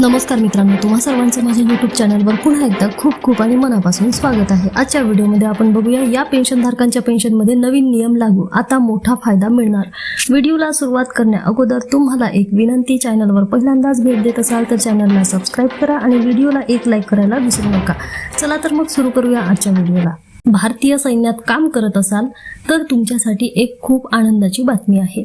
नमस्कार मित्रांनो तुम्हा सर्वांचं माझ्या यूट्यूब चॅनलवर पुन्हा एकदा खूप खूप आणि मनापासून स्वागत आहे. आजच्या व्हिडिओमध्ये आपण बघूया या पेन्शनधारकांच्या पेन्शनमध्ये नवीन नियम लागू आता मोठा फायदा मिळणार. व्हिडिओला सुरुवात करण्या अगोदर तुम्हाला एक विनंती चॅनलवर पहिल्यांदाच भेट देत असाल तर चॅनलला सबस्क्राईब करा आणि व्हिडिओला एक लाईक करायला विसरू नका. चला तर मग सुरू करूया आजच्या व्हिडिओला. भारतीय सैन्यात काम करत असाल तर तुमच्यासाठी एक खूप आनंदाची बातमी आहे.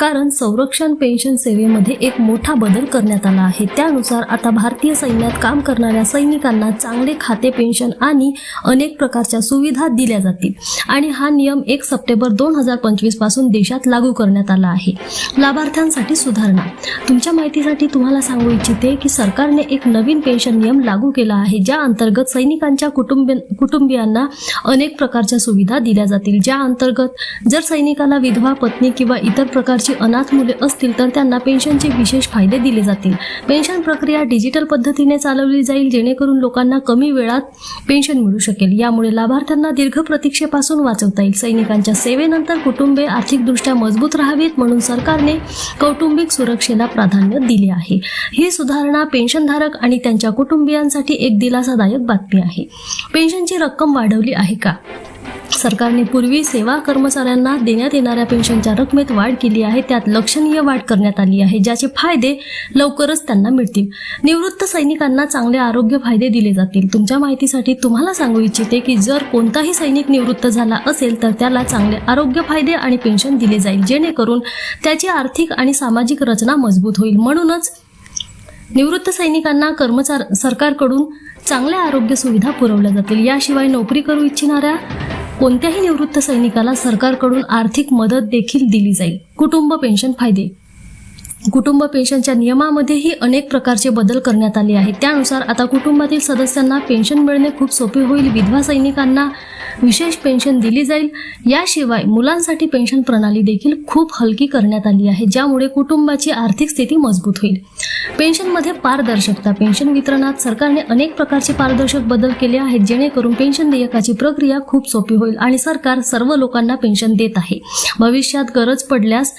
कारण संरक्षण पेन्शन सेवेमध्ये एक मोठा बदल करण्यात आला आहे. त्यानुसार आता भारतीय सैन्यात काम करणाऱ्या सैनिकांना चांगले खाते पेन्शन आणि अनेक प्रकारच्या सुविधा दिल्या जातील. आणि हा नियम एक सप्टेंबर दोन हजार पंचवीसपासून देशात लागू करण्यात आला आहे. लाभार्थ्यांसाठी सुधारणा. तुमच्या माहितीसाठी तुम्हाला सांगू इच्छिते की सरकारने एक नवीन पेन्शन नियम लागू केला आहे ज्या अंतर्गत सैनिकांच्या कुटुंब कुटुंबियांना अनेक प्रकारच्या सुविधा दिल्या जातील. ज्या अंतर्गत जर सैनिकाला विधवा पत्नी किंवा इतर प्रकारची अनाथ मुले असतील तर त्यांना पेन्शनचे विशेष फायदे दिले जातील. पेन्शन प्रक्रिया डिजिटल पद्धतीने चालवली जाईल जेणेकरून लोकांना कमी वेळात पेन्शन मिळू शकेल. यामुळे लाभार्थ्यांना दीर्घ प्रतीक्षेपासून वाचवता येईल. सैनिकांच्या सेवेनंतर कुटुंबे आर्थिकदृष्ट्या मजबूत राहावीत म्हणून सरकारने कौटुंबिक सुरक्षेला प्राधान्य दिले आहे. ही सुधारणा पेन्शनधारक आणि त्यांच्या कुटुंबियांसाठी एक दिलासादायक बातमी आहे. पेन्शनची रक्कम वाढवली आहे. का? सरकारने पूर्वी सेवा कर्मचाऱ्यांना देण्यात येणाऱ्या पेन्शनच्या रकमेत वाढ केली आहे. त्यात लक्षणीय वाढ करण्यात आली आहे ज्याचे फायदे लवकरच त्यांना मिळतील. निवृत्त सैनिकांना चांगले आरोग्य फायदे दिले जातील. तुमच्या माहितीसाठी तुम्हाला सांगू इच्छिते की जर कोणताही सैनिक निवृत्त झाला असेल तर त्याला चांगले आरोग्य फायदे आणि पेन्शन दिले जाईल. जेणेकरून त्याची आर्थिक आणि सामाजिक रचना मजबूत होईल. म्हणूनच निवृत्त सैनिकांना कर्मचार सरकारकडून चांगल्या आरोग्य सुविधा पुरवल्या जातील. याशिवाय नोकरी करू इच्छिणाऱ्या कोणत्याही निवृत्त सैनिकाला सरकारकडून आर्थिक मदत देखील दिली जाईल. कुटुंब पेन्शन फायदे. कुटुंब पेन्शनच्या नियमामध्येही अनेक प्रकारचे बदल करण्यात आले आहेत. त्यानुसार आता कुटुंबातील सदस्यांना पेन्शन मिळणे खूप सोपे होईल. विधवा सैनिकांना विशेष पेन्शन दिली जाईल. याशिवाय मुलांसाठी पेन्शन प्रणाली देखील खूप हलकी करण्यात आली आहे ज्यामुळे कुटुंबाची आर्थिक स्थिती मजबूत होईल. पेन्शनमध्ये पारदर्शकता पेन्शन वितरणात सरकारने अनेक प्रकारचे पारदर्शक बदल केले आहेत जेणेकरून पेन्शन देयकाची प्रक्रिया खूप सोपी होईल आणि सरकार सर्व लोकांना पेन्शन देत आहे. भविष्यात गरज पडल्यास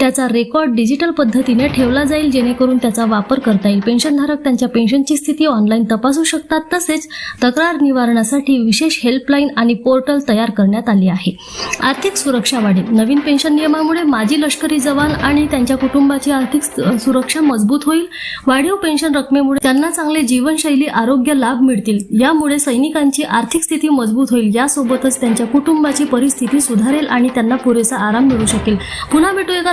त्याचा रेकॉर्ड डिजिटल पद्धतीने ठेवला जाईल जेणेकरून त्याचा वापर करता येईल. पेन्शनधारक त्यांच्या पेन्शनची स्थिती ऑनलाईन तपासू शकतात तसेच तक्रार निवारणासाठी विशेष हेल्पलाईन आणि पोर्टल तयार करण्यात आले आहे. आर्थिक सुरक्षा वाढेल. नवीन पेन्शन नियमामुळे माजी लष्करी जवान आणि त्यांच्या कुटुंबाची आर्थिक सुरक्षा मजबूत होईल. वाढीव पेन्शन रकमेमुळे त्यांना चांगले जीवनशैली आरोग्य लाभ मिळतील. यामुळे सैनिकांची आर्थिक स्थिती मजबूत होईल. यासोबतच त्यांच्या कुटुंबाची परिस्थिती सुधारेल आणि त्यांना पुरेसा आराम मिळू शकेल. पुन्हा भेटू एका